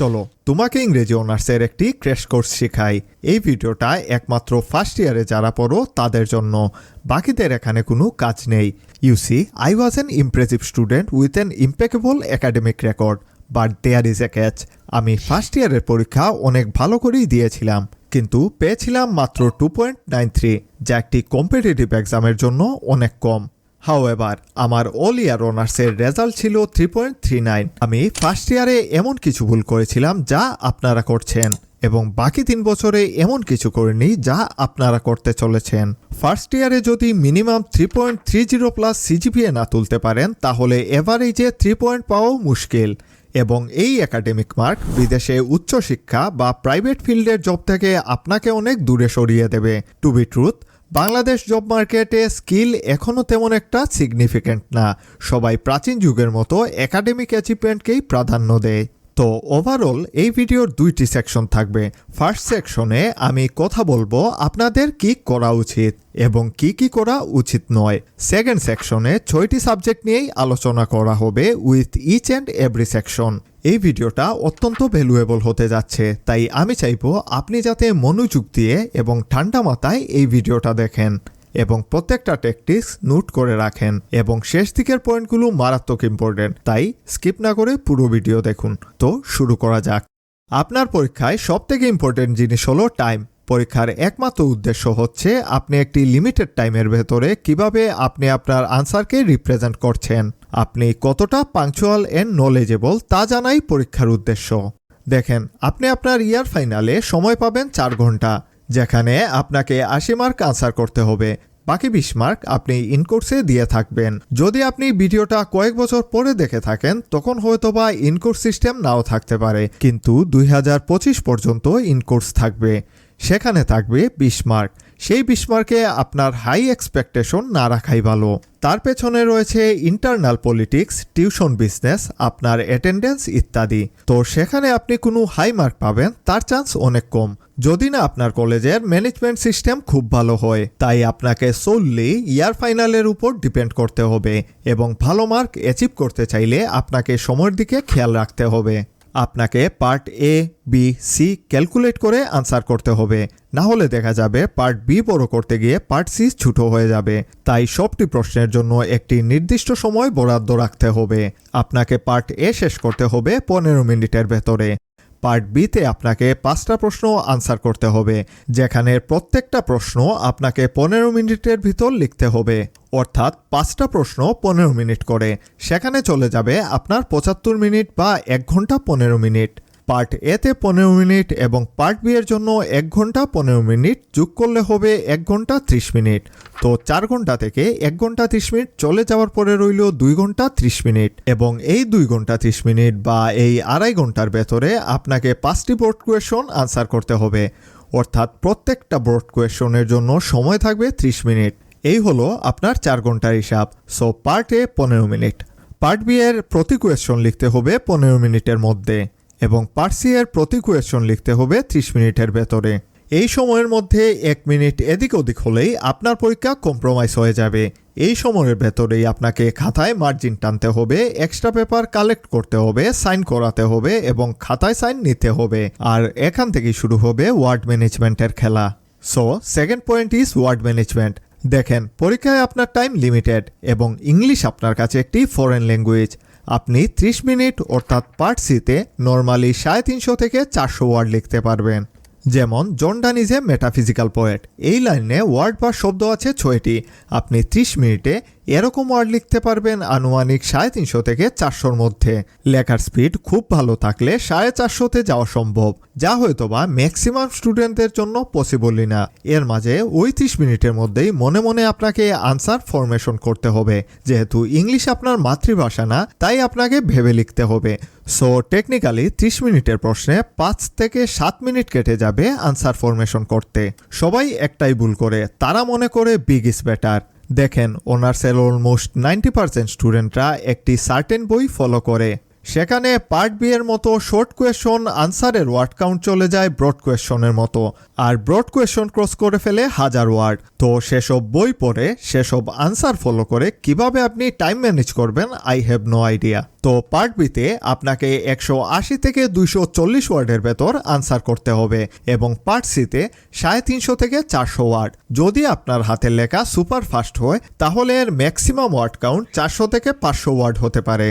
চলো, তোমাকে ইংরেজি অনার্সের একটি ক্র্যাশ কোর্স শেখাই। এই ভিডিওটা একমাত্র ফার্স্ট ইয়ারে যারা পড়ো, তাদের জন্য। বাকিদের এখানে কোনো কাজ নেই। You see I was an impressive student with an impeccable academic record but there is a catch আমি ফার্স্ট ইয়ারের পরীক্ষা অনেক ভালো করেই দিয়েছিলাম, কিন্তু পেয়েছিলাম মাত্র টু পয়েন্ট নাইন থ্রি যা একটি কম্পিটিটিভ এক্সামের জন্য অনেক কম। হাওয়েভার আমার অল ইয়ার অনার্সের রেজাল্ট ছিল থ্রি পয়েন্ট থ্রি নাইন আমি ফার্স্ট ইয়ারে এমন কিছু ভুল করেছিলাম যা আপনারা করছেন এবং বাকি তিন বছরে এমন কিছু করিনি যা আপনারা করতে চলেছেন। ফার্স্ট ইয়ারে যদি minimum three point three zero plus CGPA না তুলতে পারেন, তাহলে এভারেজে থ্রি পয়েন্ট পাওয়াও মুশকিল এবং এই একাডেমিক মার্ক বিদেশে উচ্চশিক্ষা বা প্রাইভেট ফিল্ডের জব থেকে আপনাকে অনেক দূরে সরিয়ে দেবে। To be truth Bangladesh job মার্কেটে স্কিল এখনও তেমন একটা সিগনিফিক্যান্ট না। সবাই প্রাচীন যুগের মতো একাডেমিক অ্যাচিভমেন্টকেই প্রাধান্য দেয়। তো ওভারঅল এই ভিডিওর দুইটি সেকশন থাকবে। ফার্স্ট সেকশনে আমি কথা বলব আপনাদের কি করা উচিত এবং কি কি করা উচিত নয়। সেকেন্ড সেকশনে ছয়টি সাবজেক্ট নিয়েই আলোচনা করা হবে with each and every section এই ভিডিওটা অত্যন্ত ভ্যালুয়েবল হতে যাচ্ছে, তাই আমি চাইব আপনি যাতে মনোযোগ দিয়ে এবং ঠান্ডা মাথায় এই ভিডিওটা দেখেন। এবং প্রত্যেকটা টেকটিক্স নোট করে রাখেন এবং শেষ দিকের পয়েন্টগুলো মারাত্মক ইম্পর্টেন্ট তাই স্কিপ না করে পুরো ভিডিও দেখুন। তো শুরু করা যাক। আপনার পরীক্ষায় সবথেকে ইম্পর্টেন্ট জিনিস হলো টাইম পরীক্ষার একমাত্র উদ্দেশ্য হচ্ছে আপনি একটি লিমিটেড টাইমের ভেতরে কীভাবে আপনি আপনার আনসারকে রিপ্রেজেন্ট করছেন। আপনি কতটা পাংচুয়াল এন্ড নলেজেবল তা জানাই পরীক্ষার উদ্দেশ্য। দেখেন, আপনি আপনার ইয়ার ফাইনালে সময় পাবেন চার ঘণ্টা। যেখানে আপনাকে আশি মার্ক আনসার করতে হবে। বাকি বিশ মার্ক আপনি ইনকোর্সে দিয়ে থাকবেন। যদি আপনি ভিডিওটা কয়েক বছর পরে দেখে থাকেন, তখন হয়তোবা ইনকোর্স সিস্টেম নাও থাকতে পারে। কিন্তু দুই হাজার পঁচিশ পর্যন্ত ইনকোর্স থাকবে। সেখানে থাকবে বিশ মার্ক। সেই বিশ মার্কে আপনার হাই এক্সপেকটেশন না রাখাই ভালো। তার পেছনে রয়েছে ইন্টারনাল পলিটিক্স টিউশন বিজনেস আপনার অ্যাটেন্ডেন্স ইত্যাদি। তো সেখানে আপনি কোনো হাই মার্ক পাবেন, তার চান্স অনেক কম। যদি না আপনার কলেজের ম্যানেজমেন্ট সিস্টেম খুব ভালো হয়, তাই আপনাকে সোললি ইয়ার ফাইনালের উপর ডিপেন্ড করতে হবে এবং ভালো মার্ক অ্যাচিভ করতে চাইলে আপনাকে সময়ের দিকে খেয়াল রাখতে হবে। আপনাকে part A B C calculate করে আনসার করতে হবে। না হলে দেখা যাবে পার্ট বি বড় করতে গিয়ে পার্ট সি ছোট হয়ে যাবে। তাই সবটি প্রশ্নের জন্য একটি নির্দিষ্ট সময় বরাদ্দ রাখতে হবে। আপনাকে পার্ট এ শেষ করতে হবে পনেরো মিনিটের ভেতরে। পার্ট বিতে আপনাকে পাঁচটা প্রশ্ন আনসার করতে হবে, যেখানে প্রত্যেকটা প্রশ্ন আপনাকে পনেরো মিনিটের ভিতর লিখতে হবে। অর্থাৎ পাঁচটা প্রশ্ন পনেরো মিনিট করে। সেখানে চলে যাবে আপনার পঁচাত্তর মিনিট বা এক ঘণ্টা পনেরো মিনিট। পার্ট এতে পনেরো মিনিট এবং পার্ট বি এর জন্য এক ঘণ্টা পনেরো মিনিট যোগ করলে হবে এক ঘণ্টা ত্রিশ মিনিট। তো চার ঘণ্টা থেকে এক ঘণ্টা ত্রিশ মিনিট চলে যাওয়ার পরে রইল দুই ঘণ্টা ত্রিশ মিনিট এবং এই দুই ঘণ্টা ত্রিশ মিনিট বা এই আড়াই ঘণ্টার ভেতরে আপনাকে পাঁচটি বোর্ড কোয়েশন আনসার করতে হবে। অর্থাৎ প্রত্যেকটা বোর্ড কোয়েশনের জন্য সময় থাকবে ত্রিশ মিনিট। এই হলো আপনার চার ঘণ্টার হিসাব। সো পার্ট এ পনেরো মিনিট। পার্ট বি এর প্রতি কোয়েশন লিখতে হবে পনেরো মিনিটের মধ্যে। এবং পার্ট সি এর প্রতি কোয়েশন লিখতে হবে ত্রিশ মিনিটের ভেতরে। এই সময়ের মধ্যে এক মিনিট এদিক ওদিক হলেই আপনার পরীক্ষা কম্প্রোমাইজ হয়ে যাবে। এই সময়ের ভেতরেই আপনাকে খাতায় মার্জিন টানতে হবে এক্সট্রা পেপার কালেক্ট করতে হবে সাইন করাতে হবে এবং খাতায় সাইন নিতে হবে। আর এখান থেকেই শুরু হবে ওয়ার্ড ম্যানেজমেন্টের খেলা। So second point is word management দেখেন, পরীক্ষায় আপনার টাইম লিমিটেড এবং ইংলিশ আপনার কাছে একটি ফরেন ল্যাঙ্গুয়েজ আপনি 30 মিনিট অর্থাৎ পার্ট সিতে নর্মালি সাড়ে তিনশো থেকে চারশো ওয়ার্ড লিখতে পারবেন। যেমন John Donne is a metaphysical poet এই লাইনে ওয়ার্ড বা শব্দ আছে ছয়টি। আপনি 30 মিনিটে এরকম ওয়ার্ড লিখতে পারবেন আনুমানিক সাড়ে তিনশো থেকে চারশোর মধ্যে। লেখার স্পিড খুব ভালো থাকলে সাড়ে চারশোতে যাওয়া সম্ভব, যা হয়তোবা ম্যাক্সিমাম স্টুডেন্টদের জন্য পসিবলই না। এর মাঝে ওই ত্রিশ মিনিটের মধ্যেই মনে মনে আপনাকে আনসার ফরমেশন করতে হবে। যেহেতু ইংলিশ আপনার মাতৃভাষা না, তাই আপনাকে ভেবে লিখতে হবে। সো টেকনিক্যালি ত্রিশ মিনিটের প্রশ্নে পাঁচ থেকে সাত মিনিট কেটে যাবে আনসার ফরমেশন করতে। সবাই একটাই ভুল করে, তারা মনে করে বিগ ইজ বেটার। দেখেন অনার্সের অলমোস্ট নাইনটি পার্সেন্ট স্টুডেন্টরা একটি সার্টেন বই ফলো করে। সেখানে পার্ট বি এর মতো শর্ট কোয়েশন আনসারের ওয়ার্ড কাউন্ট চলে যায় ব্রড কোয়েশনের মতো। আর ব্রড কোয়েশন ক্রস করে ফেলে হাজার ওয়ার্ড তো সেসব বই পড়ে, সেসব আনসার ফলো করে কীভাবে আপনি টাইম ম্যানেজ করবেন আই হ্যাভ নো আইডিয়া তো পার্ট বিতে আপনাকে একশো আশি থেকে দুইশো চল্লিশ ওয়ার্ডের ভেতর আনসার করতে হবে এবং পার্ট সিতে সাড়ে তিনশো থেকে চারশো ওয়ার্ড যদি আপনার হাতের লেখা সুপার ফাস্ট হয়, তাহলে এর ম্যাক্সিমাম ওয়ার্ড কাউন্ট চারশো থেকে পাঁচশো ওয়ার্ড হতে পারে।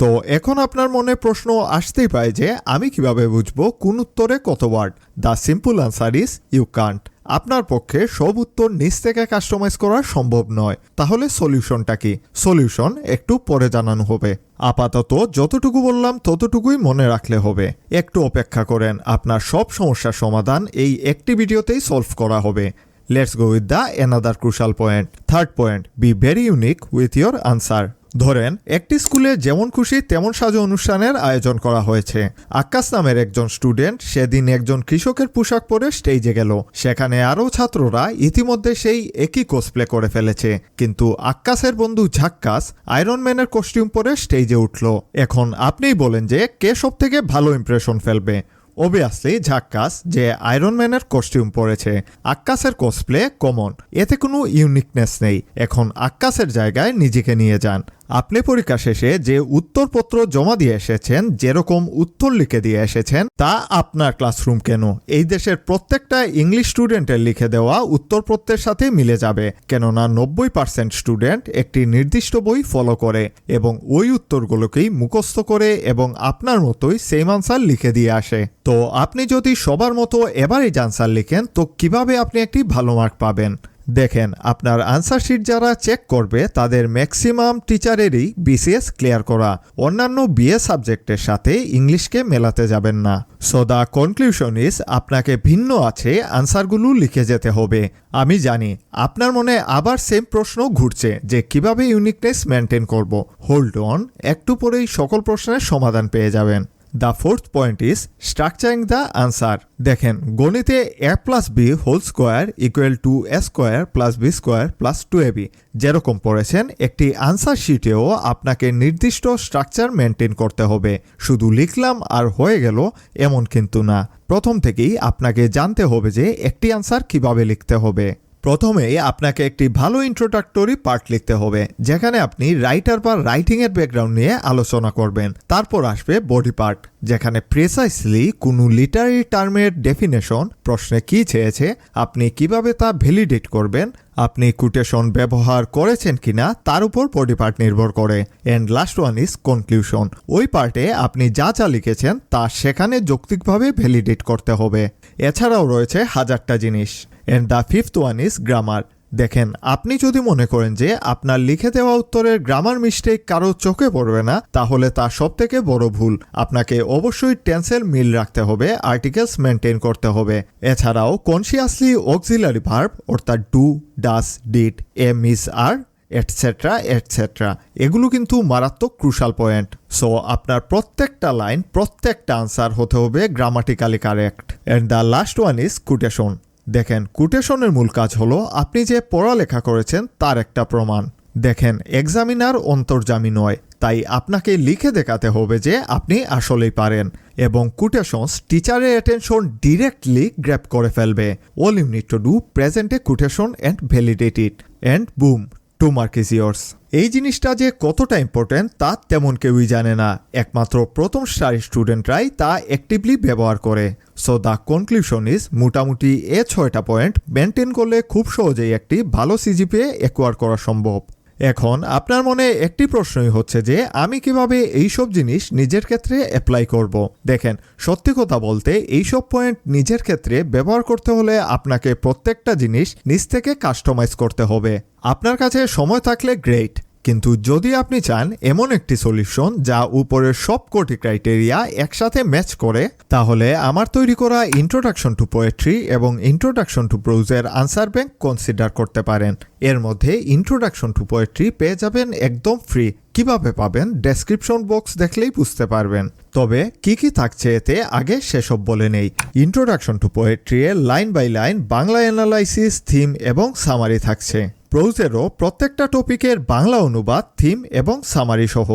তো এখন আপনার মনে প্রশ্ন আসতেই পারে যে আমি কীভাবে বুঝব কোন উত্তরে কত word? The simple answer is you can't. আপনার পক্ষে সব উত্তর নিজ থেকে কাস্টমাইজ করা সম্ভব নয়। তাহলে সলিউশনটা কি? সলিউশন একটু পরে জানানো হবে। আপাতত যতটুকু বললাম ততটুকুই মনে রাখলে হবে। একটু অপেক্ষা করেন, আপনার সব সমস্যার সমাধান এই একটি ভিডিওতেই সলভ করা হবে। Let's go with the another crucial point third point be very unique with your answer ধরেন, একটি স্কুলে যেমন খুশি তেমন সাজো অনুষ্ঠানের আয়োজন করা হয়েছে। আকাশ নামের একজন স্টুডেন্ট সেদিন একজন কৃষকের পোশাক পরে স্টেজে গেল। সেখানে আরও ছাত্ররা ইতিমধ্যে সেই একই কোসপ্লে করে ফেলেছে। কিন্তু আক্কাসের বন্ধু ঝাক্কাস আয়রন ম্যানের কস্টিউম পরে স্টেজে উঠল। এখন আপনিই বলেন যে কে সব থেকে ভালো ইমপ্রেশন ফেলবে। অবভিয়াসলি ঝাক্কাস যে আয়রন ম্যানের কস্টিউম পরেছে। আক্কাসের কসপ্লে কমন এতে কোনো ইউনিকনেস নেই। এখন আক্কাসের জায়গায় নিজেকে নিয়ে যান। আপনি পরীক্ষা শেষে যে উত্তরপত্র জমা দিয়ে এসেছেন, যেরকম উত্তর লিখে দিয়ে এসেছেন, তা আপনার ক্লাসরুম কেন? এই দেশের প্রত্যেকটা ইংলিশ স্টুডেন্টের লিখে দেওয়া উত্তরপত্রের সাথে মিলে যাবে, কেননা নব্বই পার্সেন্ট স্টুডেন্ট একটি নির্দিষ্ট বই ফলো করে এবং ওই উত্তরগুলোকেই মুখস্থ করে এবং আপনার মতোই সেম আনসার লিখে দিয়ে আসে। তো আপনি যদি সবার মতো এবারই আনসার লিখেন, তো কীভাবে আপনি একটি ভালো মার্ক পাবেন? দেখেন, আপনার আনসার শিট যারা চেক করবে, তাদের ম্যাক্সিমাম টিচারেরই বিসিএস ক্লিয়ার করা। অন্যান্য বিএ সাবজেক্টের সাথে ইংলিশকে মেলাতে যাবেন না। সো দ্য কনক্লুশন ইজ আপনাকে ভিন্ন আছে আনসারগুলো লিখে যেতে হবে। আমি জানি, আপনার মনে আবার সেম প্রশ্ন ঘুরছে, যে কীভাবে ইউনিকনেস মেনটেন করব। হোল্ড অন একটু পরেই সকল প্রশ্নের সমাধান পেয়ে যাবেন। The fourth point is structuring the answer দেখেন, গণিতে A plus B whole square equal to A square plus B square plus two A B যেরকম পড়েছেন, একটি আনসার শিটেও আপনাকে নির্দিষ্ট স্ট্রাকচার মেনটেন করতে হবে। শুধু লিখলাম আর হয়ে গেল, এমন কিন্তু না। প্রথম থেকেই আপনাকে জানতে হবে যে একটি আনসার কীভাবে লিখতে হবে। প্রথমেই আপনাকে একটি ভালো ইন্ট্রোডাক্টরি পার্ট লিখতে হবে, যেখানে আপনি রাইটার বা রাইটিংয়ের ব্যাকগ্রাউন্ড নিয়ে আলোচনা করবেন। তারপর আসবে বডি পার্ট যেখানে প্রেসাইসলি কোনো লিটারি টার্মের ডেফিনেশন প্রশ্নে কি চেয়েছে, আপনি কীভাবে তা ভ্যালিডেট করবেন আপনি কুটেশন ব্যবহার করেছেন কিনা তার উপর বডি পার্ট নির্ভর করে। And last one is conclusion ওই পার্টে আপনি যা যা লিখেছেন তা সেখানে যৌক্তিকভাবে ভ্যালিডেট করতে হবে। এছাড়াও রয়েছে হাজারটা জিনিস। And the fifth one is grammar দেখেন, আপনি যদি মনে করেন যে আপনার লিখে দেওয়া উত্তরের গ্রামার মিস্টেক কারও চোখে পড়বে না, তাহলে তা সব থেকে বড় ভুল। আপনাকে অবশ্যই টেন্সের মিল রাখতে হবে আর্টিকেলস মেনটেন করতে হবে। এছাড়াও কনসিয়াসলি অক্সিলারি ভার্ব অর্থাৎ do does did am is are etcetera etcetera এগুলো কিন্তু মারাত্মক ক্রুশাল পয়েন্ট সো আপনার প্রত্যেকটা লাইন প্রত্যেকটা আনসার হতে হবে grammatically correct and the last one is quotation দেখেন কুটেশনের মূল কাজ হলো, আপনি যে পড়ালেখা করেছেন, তার একটা প্রমাণ। দেখেন এক্সামিনার অন্তর্জামী নয়, তাই আপনাকে লিখে দেখাতে হবে যে আপনি আসলেই পারেন এবং কুটেশনস টিচারের অ্যাটেনশন ডিরেক্টলি গ্র্যাপ করে ফেলবে। All you need to do present a quotation and validate it and boom to mark is yours এই জিনিসটা যে কতটা ইম্পর্ট্যান্ট তা তেমন কেউই জানে না। একমাত্র প্রথম সারি স্টুডেন্টরাই তা অ্যাক্টিভলি ব্যবহার করে। সো দ্য কনক্লুশন ইজ মোটামুটি এ ছয়টা পয়েন্ট মেনটেন করলে খুব সহজেই একটি ভালো সিজিপিএ অ্যাকোয়ার করা সম্ভব। এখন আপনার মনে একটি প্রশ্নই হচ্ছে যে, আমি কীভাবে এইসব জিনিস নিজের ক্ষেত্রে অ্যাপ্লাই করব। দেখেন, সত্যি কথা বলতে এইসব পয়েন্ট নিজের ক্ষেত্রে ব্যবহার করতে হলে আপনাকে প্রত্যেকটা জিনিস নিজ থেকে কাস্টমাইজ করতে হবে আপনার কাছে সময় থাকলে গ্রেট কিন্তু যদি আপনি চান এমন একটি সলিউশন যা উপরের সব কোটি ক্রাইটেরিয়া একসাথে ম্যাচ করে, তাহলে আমার তৈরি করা ইন্ট্রোডাকশন টু পোয়েট্রি এবং ইন্ট্রোডাকশন টু ব্রোজের আনসার ব্যাংক কনসিডার করতে পারেন। এর মধ্যে ইন্ট্রোডাকশন টু পোয়েট্রি পেয়ে যাবেন একদম ফ্রি কীভাবে পাবেন? ডেসক্রিপশন বক্স দেখলেই বুঝতে পারবেন। তবে কি কি থাকছে এতে আগে সেসব বলে নেই। ইন্ট্রোডাকশন টু পোয়েট্রি এর line by line Bangla analysis theme এবং সামারি থাকছে। প্রোজেরও প্রত্যেকটা টপিকের বাংলা অনুবাদ, থিম এবং সামারি সহ।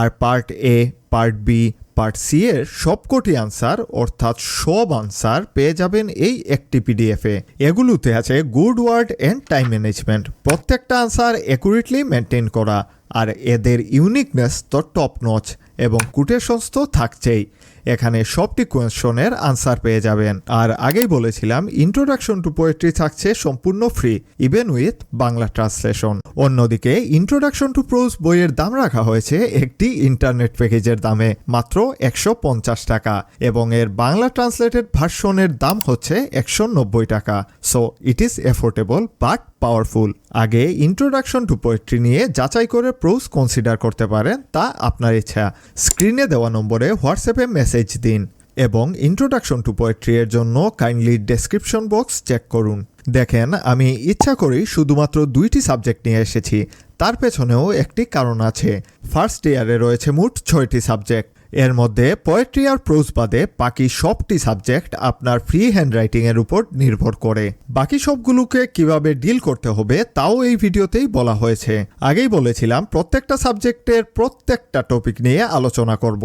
আর part A, part B, part C এর সবকটি আনসার, অর্থাৎ সব আনসার পেয়ে যাবেন এই একটি পিডিএফে এগুলোতে আছে good word and time management. প্রত্যেকটা আনসার অ্যাকুরেটলি মেনটেন করা। আর এদের ইউনিকনেস তো টপ নচ এবং কুটেশনস তো থাকছেই। এখানে সবটি কোয়েশনের আনসার পেয়ে যাবেন। আর আগেই বলেছিলাম ইন্ট্রোডাকশন টু পোয়েট্রি থাকছে সম্পূর্ণ free even with Bangla translation অন্যদিকে ইন্ট্রোডাকশন টু প্রোজ বইয়ের দাম রাখা হয়েছে একটি ইন্টারনেট প্যাকেজের দামে, মাত্র একশো পঞ্চাশ টাকা, এবং এর বাংলা ট্রান্সলেটেড ভার্সনের দাম হচ্ছে একশো নব্বই টাকা। So it is affordable but powerful আগে ইন্ট্রোডাকশন টু পোয়েট্রি নিয়ে যাচাই করে প্রোজ কনসিডার করতে পারেন, তা আপনার ইচ্ছা। স্ক্রিনে দেওয়া নম্বরে হোয়াটসঅ্যাপে মেসেজ দিন এবং ইন্ট্রোডাকশন টু পোয়েট্রি এর জন্য কাইন্ডলি ডেসক্রিপশন বক্স চেক করুন। দেখেন, আমি ইচ্ছা করি শুধুমাত্র দুইটি সাবজেক্ট নিয়ে এসেছি। তার পেছনেও একটি কারণ আছে। ফার্স্ট ইয়ারে রয়েছে মোট ছয়টি সাবজেক্ট এর মধ্যে পোয়েট্রি আর প্রোজ বাদে বাকি সবটি সাবজেক্ট আপনার ফ্রি হ্যান্ডরাইটিং এর উপর নির্ভর করে। বাকি সবগুলোকে কীভাবে ডিল করতে হবে তাও এই ভিডিওতেই বলা হয়েছে। আগেই বলেছিলাম, প্রত্যেকটা সাবজেক্টের প্রত্যেকটা টপিক নিয়ে আলোচনা করব।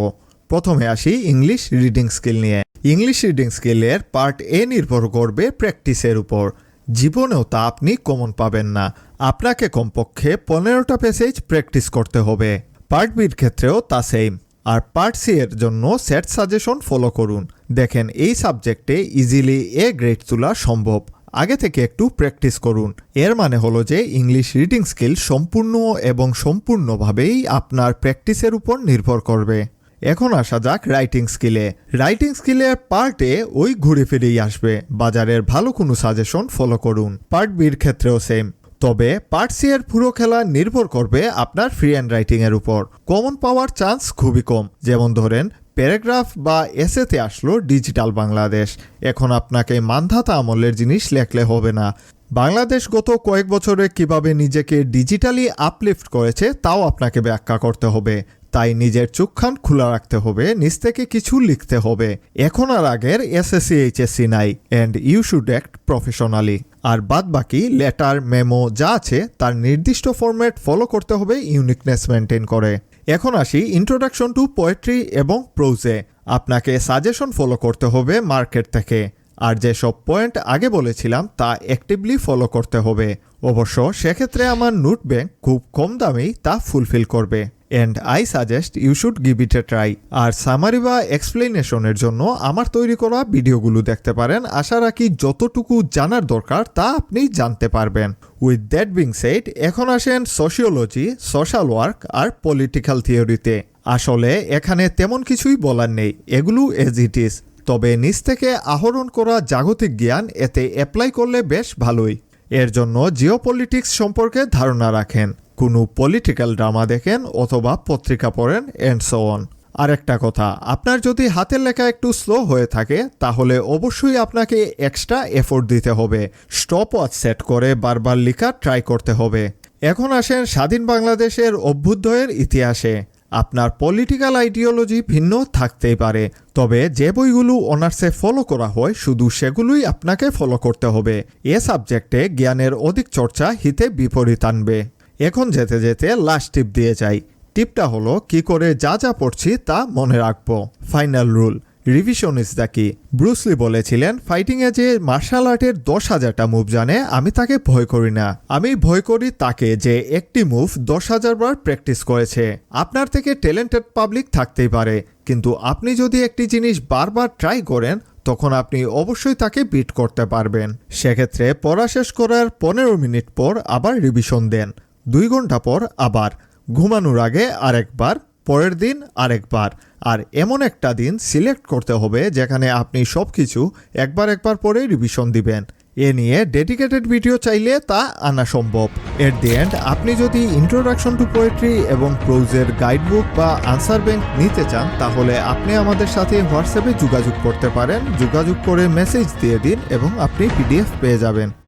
প্রথমে আসি ইংলিশ রিডিং স্কিল নিয়ে। ইংলিশ রিডিং স্কিলের পার্ট এ নির্ভর করবে প্র্যাকটিসের উপর। জীবনেও তা আপনি কমন পাবেন না। আপনাকে কমপক্ষে পনেরোটা পেসেজ প্র্যাকটিস করতে হবে। পার্ট বির ক্ষেত্রেও তা সেম আর পার্ট সি এর জন্য সেট সাজেশন ফলো করুন। দেখেন, এই সাবজেক্টে ইজিলি এ গ্রেড তোলা সম্ভব। আগে থেকে একটু প্র্যাকটিস করুন। এর মানে হলো যে ইংলিশ রিডিং স্কিল সম্পূর্ণ এবং সম্পূর্ণভাবেই আপনার প্র্যাকটিসের উপর নির্ভর করবে। এখন আসা যাক রাইটিং স্কিলে রাইটিং স্কিলের পার্টে ওই ঘুরে ফিরেই আসবে। বাজারের ভালো কোনো সাজেশন ফলো করুন। পার্ট বির ক্ষেত্রেও সেম তবে সি এর পুরো খেলা নির্ভর করবে আপনার ফ্রি হ্যান্ড রাইটিংয়ের উপর। কমন পাওয়ার চান্স খুবই কম। যেমন ধরেন প্যারাগ্রাফ বা এসেতে আসলো ডিজিটাল বাংলাদেশ। এখন আপনাকে মান্ধাতা আমলের জিনিস লেখলে হবে না। বাংলাদেশ গত কয়েক বছরে কীভাবে নিজেকে ডিজিটালি আপলিফট করেছে তাও আপনাকে ব্যাখ্যা করতে হবে। তাই নিজের চোখখান খোলা রাখতে হবে নিজ থেকে কিছু লিখতে হবে। এখন আর আগের এসএসসি এইচএসসি নাই and you should act professionally আর বাদ বাকি লেটার মেমো যা আছে তার নির্দিষ্ট ফরম্যাট ফলো করতে হবে ইউনিকনেস মেনটেন করে। এখন আসি ইন্ট্রোডাকশন টু পোয়েট্রি এবং প্রোজে আপনাকে সাজেশন ফলো করতে হবে মার্কেট থেকে। আর যেসব পয়েন্ট আগে বলেছিলাম তা অ্যাক্টিভলি ফলো করতে হবে। অবশ্য সেক্ষেত্রে আমার নোট ব্যাংক খুব কম দামেই তা ফুলফিল করবে। And I suggest you should give it a try R summary বা এক্সপ্লেনেশনের জন্য আমার তৈরি করা ভিডিওগুলো দেখতে পারেন। আশা রাখি যতটুকু জানার দরকার তা আপনি জানতে পারবেন। উইথ দ্যাট বিং সেট এখন আসেন সোশিওলজি সোশ্যাল ওয়ার্ক আর পলিটিক্যাল থিওরিতে আসলে এখানে তেমন কিছুই বলার নেই। এগুলো এজ ইট ইজ তবে নিজ থেকে আহরণ করা জাগতিক জ্ঞান এতে অ্যাপ্লাই করলে বেশ ভালোই। এর জন্য জিওপলিটিক্স সম্পর্কে ধারণা রাখেন। কোনো পলিটিক্যাল ড্রামা দেখেন অথবা পত্রিকা পড়েন অ্যান্ড সো অন আরেকটা কথা, আপনার যদি হাতের লেখা একটু স্লো হয়ে থাকে, তাহলে অবশ্যই আপনাকে এক্সট্রা এফোর্ট দিতে হবে। স্টপ ওয়াচ সেট করে বারবার লেখা ট্রাই করতে হবে। এখন আসেন স্বাধীন বাংলাদেশের অভ্যুদয়ের ইতিহাসে। আপনার পলিটিক্যাল আইডিওলজি ভিন্ন থাকতেই পারে, তবে যে বইগুলো অনার্সে ফলো করা হয়, শুধু সেগুলোই আপনাকে ফলো করতে হবে। এ সাবজেক্টে জ্ঞানের অধিক চর্চা হিতে বিপরীত আনবে। এখন যেতে যেতে লাস্ট টিপ দিয়ে যাই। টিপটা হলো, কি করে যা যা পড়ছি তা মনে রাখব। Final rule revision is the key Bruce Lee বলেছিলেন ফাইটিংয়ে যে মার্শাল আর্টের দশ হাজারটা মুভ জানে, আমি তাকে ভয় করি না। আমি ভয় করি তাকে যে একটি মুভ দশ হাজার বার প্র্যাকটিস করেছে। আপনার থেকে ট্যালেন্টেড পাবলিক থাকতেই পারে। কিন্তু আপনি যদি একটি জিনিস বারবার ট্রাই করেন, তখন আপনি অবশ্যই তাকে বিট করতে পারবেন। সেক্ষেত্রে পড়া শেষ করার পনেরো মিনিট পর আবার রিভিশন দেন। দুই ঘণ্টা পর আবার ঘুমানোর আগে আরেকবার, পরের দিন আরেকবার। আর এমন একটা দিন সিলেক্ট করতে হবে যেখানে আপনি সব কিছু একবার একবার পরে রিভিশন দিবেন। এ নিয়ে ডেডিকেটেড ভিডিও চাইলে তা আনা সম্ভব। এট দি এন্ড আপনি যদি ইন্ট্রোডাকশন টু পোয়েট্রি এবং প্রোজের গাইডবুক বা আনসার ব্যাংক নিতে চান, তাহলে আপনি আমাদের সাথে হোয়াটসঅ্যাপে যোগাযোগ করতে পারেন। যোগাযোগ করে মেসেজ দিয়ে দিন এবং আপনি পিডিএফ পেয়ে যাবেন।